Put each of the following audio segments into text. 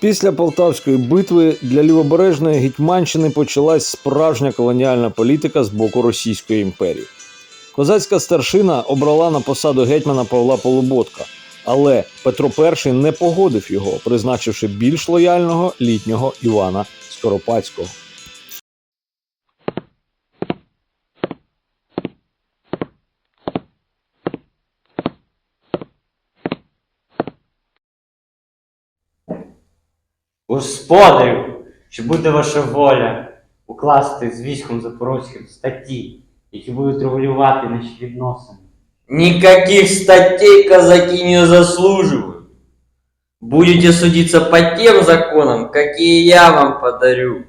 Після Полтавської битви для лівобережної Гетьманщини почалась справжня колоніальна політика з боку Російської імперії. Козацька старшина обрала на посаду гетьмана Павла Полуботка, але Петро І не погодив його, призначивши більш лояльного літнього Івана Скоропадського. Господарю, чи буде ваша воля укласти з військом Запорозьким статті, які будуть регулювати наші відносини? Никаких статей казаки не заслуживают. Будете судиться по тем законам, какие я вам подарю.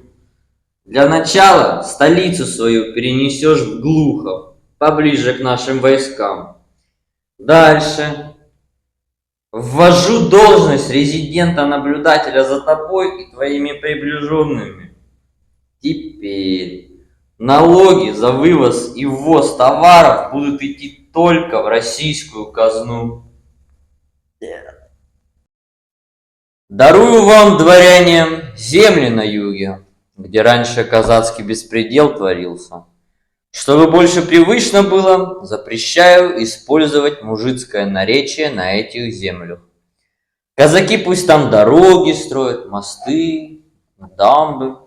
Для начала столицу свою перенесешь в Глухов, поближе к нашим войскам. Дальше. Ввожу должность резидента-наблюдателя за тобой и твоими приближенными. Теперь налоги за вывоз и ввоз товаров будут идти только в российскую казну. Дарую вам, дворяне, земли на юге, где раньше казацкий беспредел творился. Чтобы больше привычно было, запрещаю использовать мужицкое наречие на этих землях. Казаки пусть там дороги строят, мосты, дамбы.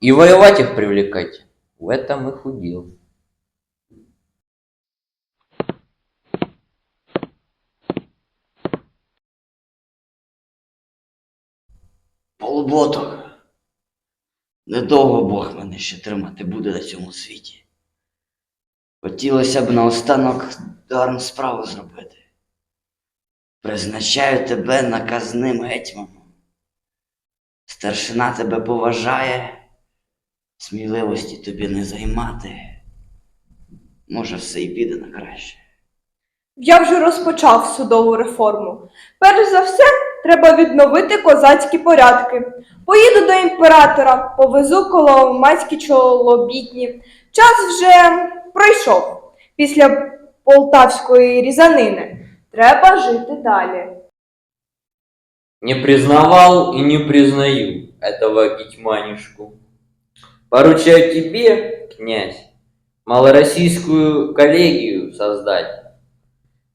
И воевать их привлекать. В этом их удел. Полуботок. Недовго Бог мене ще тримати буде на цьому світі. Хотілося б наостанок дарну справу зробити. Призначаю тебе наказним гетьманом. Старшина тебе поважає, сміливості тобі не займати. Може, все і піде на краще. Я вже розпочав судову реформу. Перш за все, треба відновити козацькі порядки. Поїду до імператора, повезу коломацькі чолобітні. Час вже пройшов після полтавської різанини. Треба жити далі. Не признавал и не признаю этого гетьманишку. Поручаю тебе, князь, малороссийскую коллегию создать.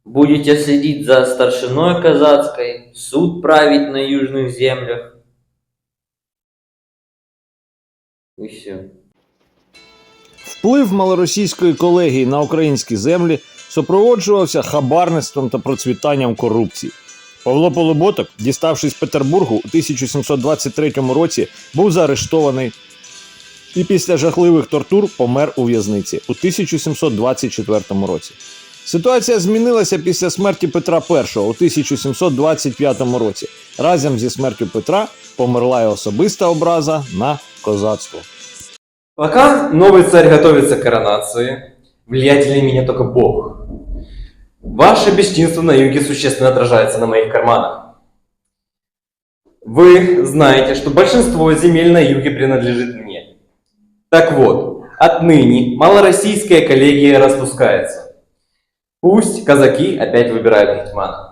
Будете следить за старшиной казацкой, суд править на южных землях. И все. Вплив малоросійської колегії на українські землі супроводжувався хабарництвом та процвітанням корупції. Павло Полуботок, діставшись Петербургу у 1723 році, був заарештований і після жахливих тортур помер у в'язниці у 1724 році. Ситуація змінилася після смерті Петра І у 1725 році. Разом зі смертю Петра померла й особиста образа на козацтво. Пока новый царь готовится к коронации, влиятельнее меня только Бог. Ваше бесчинство на юге существенно отражается на моих карманах. Вы знаете, что большинство земель на юге принадлежит мне. Так вот, отныне малороссийская коллегия распускается. Пусть казаки опять выбирают гетмана.